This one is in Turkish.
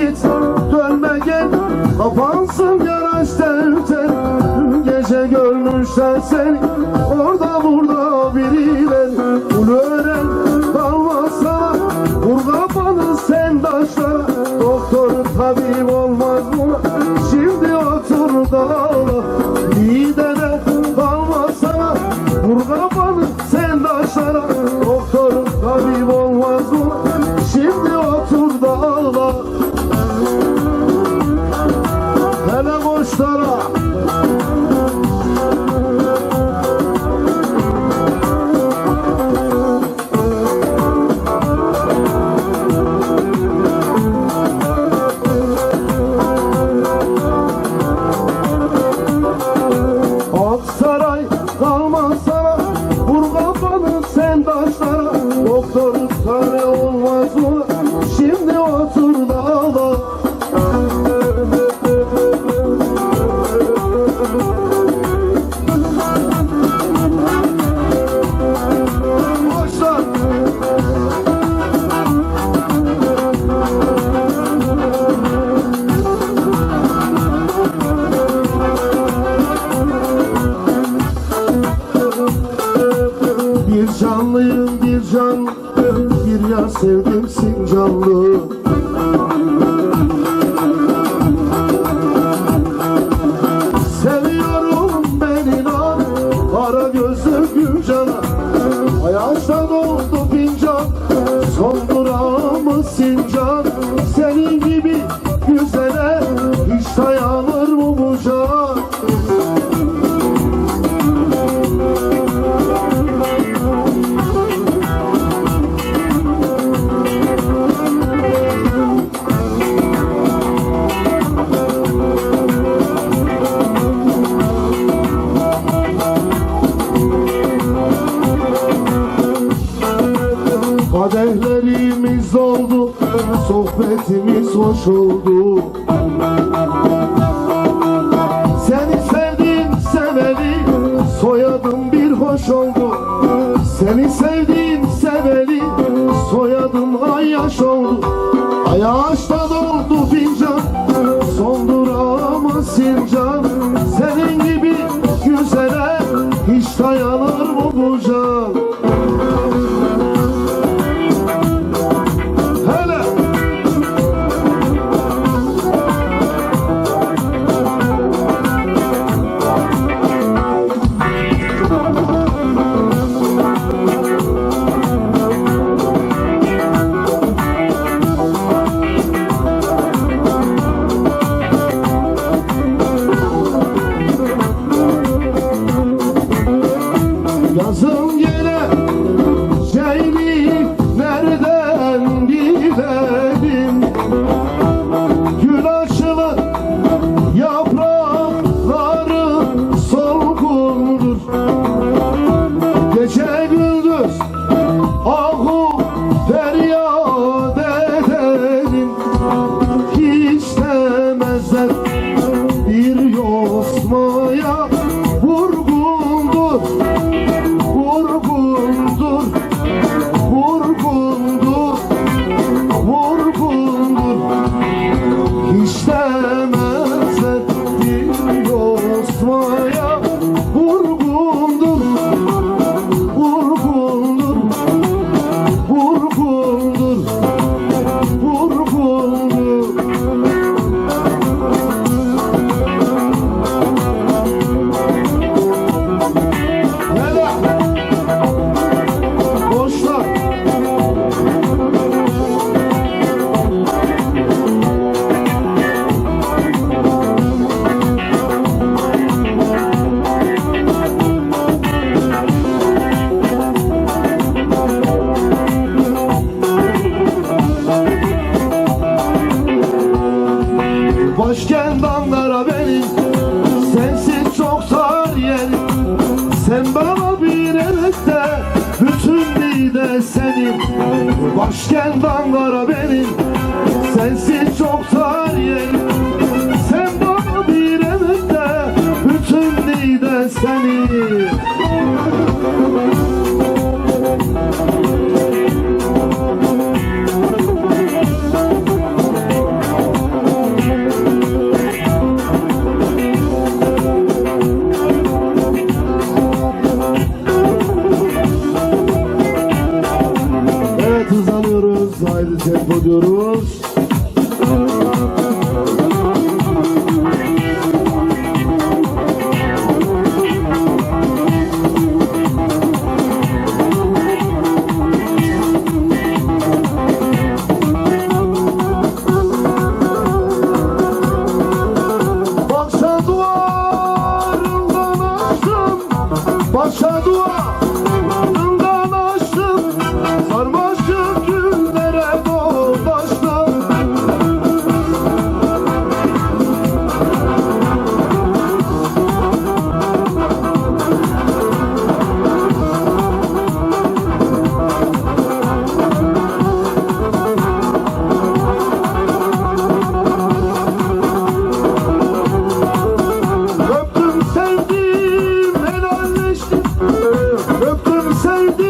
git dönme gel Kapansın yaraş terter Gece görmüşler seni. Bir yar sevdim Sincanlı. hoş oldu Seni sevdim seveli soyadım bir hoş oldu. Seni sevdim seveli soyadım ay yaş oldu. Ay yaş Başkent Ankara benim Sensiz çok sağır yerim Sen bana bir evet de Bütün bir de senin. Başkent Ankara benim 抢座 Öptüm sevdim